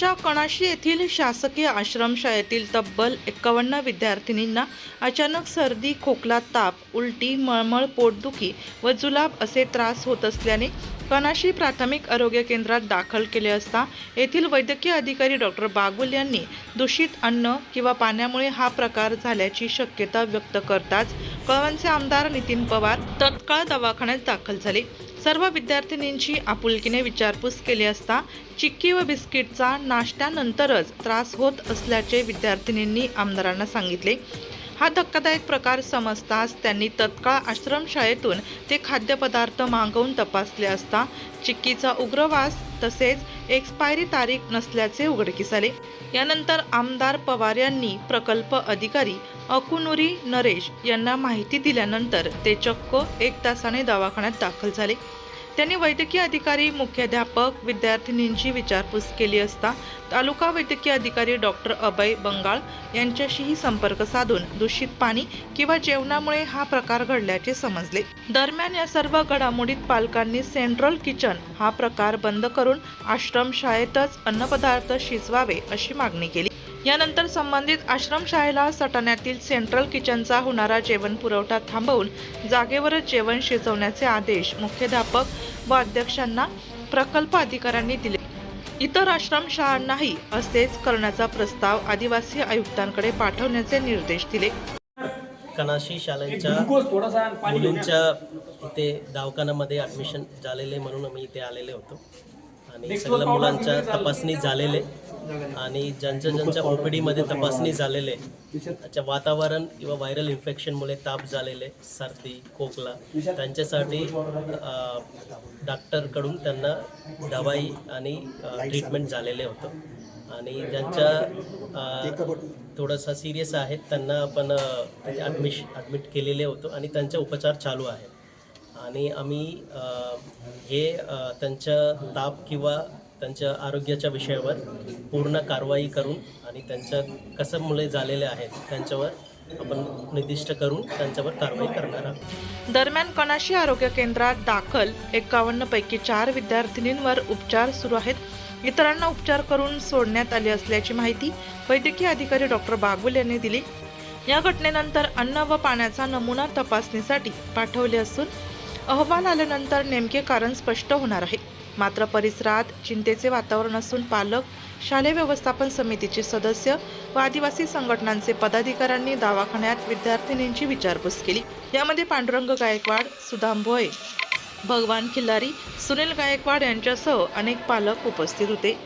जालन्याच्या कणाशी येथील शासकीय आश्रमशाळेतील तब्बल एक्कावन्न विद्यार्थिनींना अचानक सर्दी खोकला ताप उलटी मळमळ पोटदुखी व जुलाब असे त्रास होत असल्याने कणाशी प्राथमिक आरोग्य केंद्रात दाखल केले असता येथील वैद्यकीय अधिकारी डॉक्टर बागुल यांनी दूषित अन्न किंवा पाण्यामुळे हा प्रकार झाल्याची शक्यता व्यक्त करताच कळवणचे आमदार नितीन पवार तत्काळ दवाखान्यात दाखल झाले. सर्व विद्यार्थिनींची आपुलकीने विचारपूस केली असता चिक्की व बिस्किटचा नाश्त्यानंतरच त्रास होत असल्याचे विद्यार्थिनींनी आमदारांना सांगितले. हा धक्कादायक प्रकार समजताच त्यांनी तत्काळ आश्रमशाळेतून ते खाद्यपदार्थ मागवून तपासले असता चिक्कीचा उग्रवास तसेच एक्सपायरी तारीख नसल्याचे उघडकीस आले. यानंतर आमदार पवार यांनी प्रकल्प अधिकारी अकुनुरी नरेश यांना माहिती दिल्यानंतर ते चक्क एक तासाने दवाखान्यात दाखल झाले. त्यांनी वैद्यकीय अधिकारी मुख्याध्यापक विद्यार्थिनींची विचारपूस केली असता तालुका वैद्यकीय अधिकारी डॉक्टर अभय बंगाळ यांच्याशीही संपर्क साधून दूषित पाणी किंवा जेवणामुळे हा प्रकार घडल्याचे समजले. दरम्यान या सर्व घडामोडीत पालकांनी सेंट्रल किचन हा प्रकार बंद करून आश्रमशाळेतच अन्नपदार्थ शिजवावे अशी मागणी केली. यानंतर संबंधित आश्रमशाळेला सटाण्यातील सेंट्रल किचनचा होणारा जेवण पुरवठा थांबवून जागेवरच जेवण शिजवण्याचे आदेश मुख्याध्यापक व अध्यक्षांना प्रकल्प अधिकाऱ्यांनी दिले. इतर आश्रमशाळांनाही असेच करण्याचा प्रस्ताव आदिवासी आयुक्तांकडे पाठवण्याचे निर्देश दिले. कनाशी शाळेच्या मुलींच्या इथे दवाखान्यामध्ये ॲडमिशन झालेले म्हणून आम्ही इथे आलेले होतो. आणि सगळ्या मुलांच्या तपासणी झालेले. आणि ज्यांच्या ज्यांच्या ओ पी डीमध्ये तपासणी झालेले. त्याच्या वातावरण किंवा व्हायरल इन्फेक्शनमुळे ताप झालेले. सर्दी खोकला. त्यांच्यासाठी डॉक्टरकडून त्यांना दवाई आणि ट्रीटमेंट झालेले होतं. आणि ज्यांच्या थोडंसं सिरियस आहेत त्यांना आपण ॲडमिश ॲडमिट केलेले होतो आणि त्यांचे उपचार चालू आहे आणि आम्ही हे त्यांच्या ताप किंवा त्यांच्या आरोग्याच्या विषयावर पूर्ण कारवाई करून आणि त्यांच्या कसं मुले झालेले आहेत त्यांच्यावर आपण निर्दिष्ट करून त्यांच्यावर कारवाई करणार आहोत. दरम्यान कणाशी आरोग्य केंद्रात दाखल एकावन्न पैकी चार विद्यार्थिनींवर उपचार सुरू आहेत. इतरांना उपचार करून सोडण्यात आले असल्याची माहिती वैद्यकीय अधिकारी डॉक्टर बागुल यांनी दिली. या घटनेनंतर अन्न व पाण्याचा नमुना तपासणीसाठी पाठवले असून अहवाल आल्यानंतर नेमके कारण स्पष्ट होणार आहे. मात्र परिसरात चिंतेचे वातावरण असून पालक शालेय व्यवस्थापन समितीचे सदस्य व आदिवासी संघटनांचे पदाधिकाऱ्यांनी दवाखान्यात विद्यार्थिनींची विचारपूस केली. यामध्ये पांडुरंग गायकवाड सुदाम भोये भगवान खिल्लारी सुनील गायकवाड यांच्यासह अनेक पालक उपस्थित होते.